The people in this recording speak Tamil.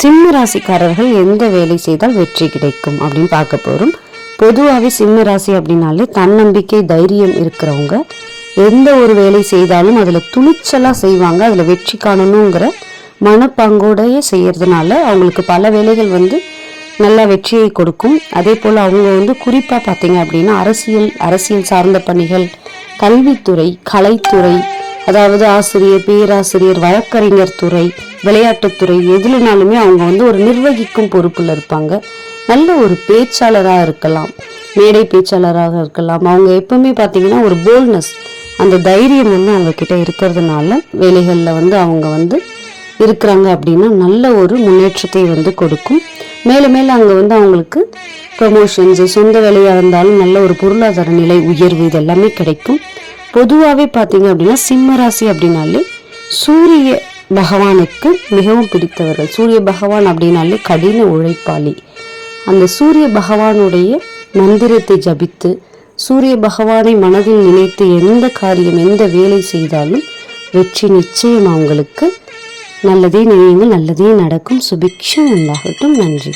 சிம்ம ராசிக்காரர்கள் எந்த வேலை செய்தால் வெற்றி கிடைக்கும் அப்படின்னு பார்க்க போகிறோம் பொதுவாகவே சிம்ம ராசி அப்படின்னாலே தன்னம்பிக்கை தைரியம் இருக்கிறவங்க. எந்த ஒரு வேலை செய்தாலும் அதில் துணிச்சலாக செய்வாங்க. அதில் வெற்றி காணணுங்கிற மனப்பங்கோடையே செய்கிறதுனால அவங்களுக்கு பல வேலைகள் வந்து நல்லா வெற்றியை கொடுக்கும். அதே போல் அவங்க வந்து குறிப்பாக பார்த்தீங்க அப்படின்னா அரசியல் அரசியல் சார்ந்த பணிகள் கல்வித்துறை கலைத்துறை அதாவது ஆசிரியர் பேராசிரியர் வழக்கறிஞர் துறை விளையாட்டுத்துறை எதுலனாலுமே அவங்க வந்து ஒரு நிர்வகிக்கும் பொறுப்பில் இருப்பாங்க. நல்ல ஒரு பேச்சாளராக இருக்கலாம். மேடை பேச்சாளராக இருக்கலாம். அவங்க எப்பவுமே பார்த்தீங்கன்னா ஒரு போல்னஸ் அந்த தைரியம் வந்து அவங்க கிட்ட இருக்கிறதுனால வேலைகளில் வந்து அவங்க வந்து இருக்கிறாங்க அப்படின்னா நல்ல ஒரு முன்னேற்றத்தை வந்து கொடுக்கும். மேலும் மேலும் அங்கே வந்து அவங்களுக்கு ப்ரொமோஷன்ஸு சொந்த வேலையாக இருந்தாலும் நல்ல ஒரு பொருளாதார நிலை உயர்வு இது எல்லாமே கிடைக்கும். பொதுவாகவே பார்த்தீங்க அப்படின்னா சிம்ம ராசி அப்படின்னாலே சூரிய பகவானுக்கு மிகவும் பிடித்தவர்கள். சூரிய பகவான் அப்படின்னாலே கடின உழைப்பாளி. அந்த சூரிய பகவானுடைய மந்திரத்தை ஜபித்து சூரிய பகவானை மனதில் நினைத்து எந்த காரியம் எந்த வேலை செய்தாலும் வெற்றி நிச்சயம் அவங்களுக்கு. நல்லதே நினைவு நல்லதே நடக்கும். சுபிக்ஷம் உண்டாகட்டும் நன்றி.